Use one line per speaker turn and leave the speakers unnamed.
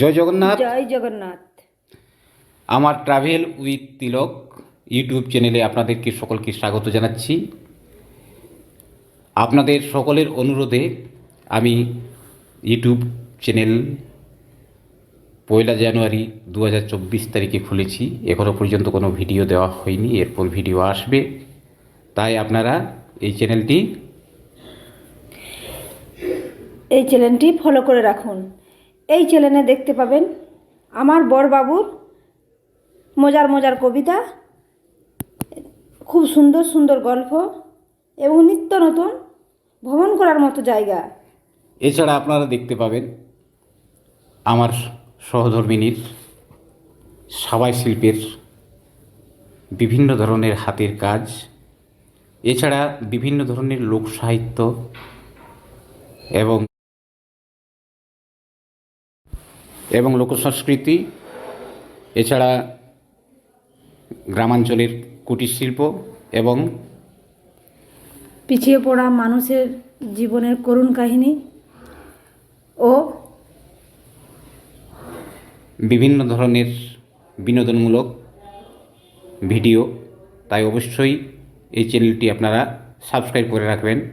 জয় জগন্নাথ।
জয় জগন্নাথ।
আমার travel with Tilak YouTube চ্যানেলে আপনাদেরকে সকলকে স্বাগত জানাচ্ছি। আপনাদের সকলের অনুরোধে আমি ইউটিউব চ্যানেল পয়লা জানুয়ারি দু হাজার চব্বিশ তারিখে খুলেছি। এখনও পর্যন্ত কোনো ভিডিও দেওয়া হয়নি এরপর ভিডিও আসবে। তাই আপনারা এই চ্যানেলটি
এই চ্যানেলটি ফলো করে রাখুন। এই চ্যানেলে দেখতে পাবেন আমার বড়বাবুর মজার মজার কবিতা, খুব সুন্দর সুন্দর গল্প এবং নিত্য নতুন ভ্রমণ করার মতো জায়গা।
এছাড়া আপনারা দেখতে পাবেন আমার সহধর্মিনীর সাবাই শিল্পের বিভিন্ন ধরনের হাতের কাজ, এছাড়া বিভিন্ন ধরনের লোক সাহিত্য এবং এবং লোকসংস্কৃতি এছাড়া গ্রামাঞ্চলের কুটির শিল্প এবং
পিছিয়ে পড়া মানুষের জীবনের করুণ কাহিনী ও
বিভিন্ন ধরনের বিনোদনমূলক ভিডিও। তাই অবশ্যই এই চ্যানেলটি আপনারা সাবস্ক্রাইব করে রাখবেন।